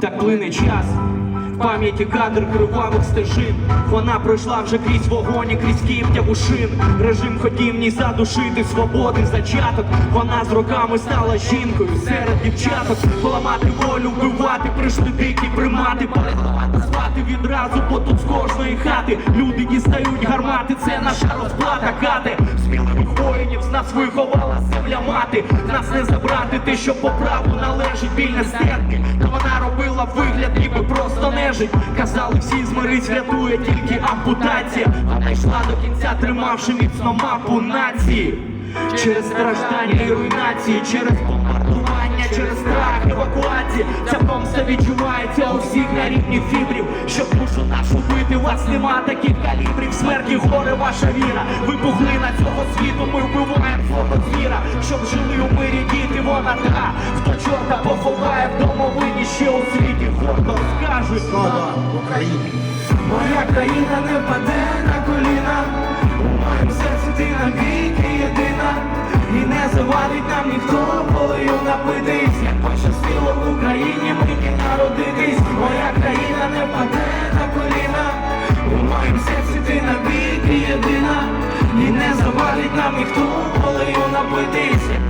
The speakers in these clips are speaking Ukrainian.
Так плине час, пам'яті кадр кривавих стежин. Вона пройшла вже крізь вогонь, і крізь кіптяву шин. Режим хотів в ній задушити свободи зачаток. Вона з роками стала жінкою серед дівчаток. Поламати волю, вбивати, прийшли дикі примати. Передавати звати відразу, бо тут з кожної хати. Люди дістають гармати, це наша розплата кати. Нас виховала земля мати. Нас не забрати те, що по праву належить біль нестерпні. Та вона робила вигляд, ніби просто нежить. Казали, всі змирись, рятує тільки ампутація. Вона йшла до кінця, тримавши міцно мапу нації. Через страждання і руйнації, через бомбардування, через страх евакуації. Ця помста відчувається у всіх на рівні фібрів. Щоб душу нашу бити, вас нема таких калібрів. Смерті горе ваша віра. Ви пуглина цього чорта поховає в домовині ще у світі. Гордо скажуть Слава Україні! Моя країна не впаде на коліна,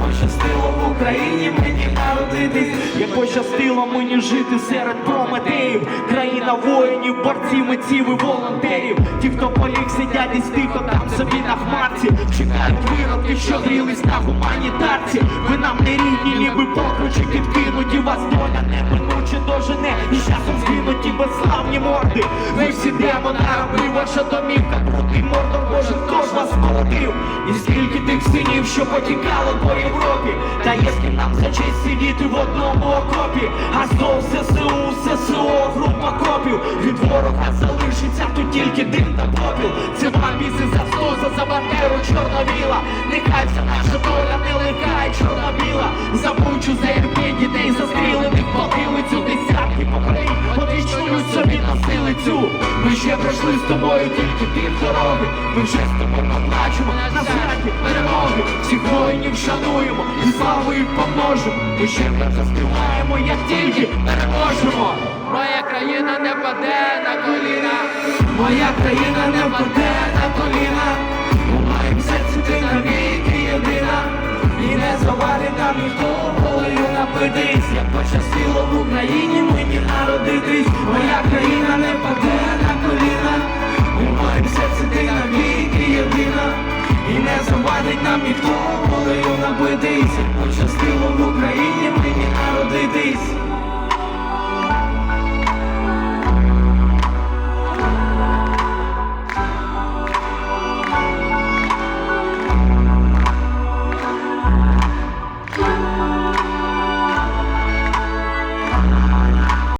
пощастило в Україні мені народитись, як пощастило мені жити серед прометеїв, країна воїнів, борців, митців і волонтерів. Ті, хто поліг, сидять десь тихо там собі на хмарці, чекають виродки, що грілись на гуманітарці. Ви нам не рідні, ніби покручі підкинуті, вас доля неминуче дожене, і часом згинуті безславні морди. Ви всі демони, раби, ваша домівка, крутий мордор Боже, хто ж вас породив? І скільки тих синів, що потікало по Європі, та є з ким нам за честь сидіти в одному окопі, а знов ЗСУ, ССО, група копів. Від ворога залишиться тут тільки дим та попіл. Це два біси за сто, за бандеру чорновіла. Нехай вся наша доля не ликає чорна біла. За бучу, за собі цю, Ми ще пройшли з тобою тільки пів дороги. Ми вже з тобою наплачемо на святі перемоги. Всіх воїнів шануємо і славу їх помножимо. Ми ще заспіваємо, як тільки переможемо. Моя країна не паде на коліна. Моя країна не паде на коліна, пощастило в Україні мені народитись, моя країна не паде на коліна, у моєму серці ти навіки єдина, і не завадить нам ніхто волею набитись.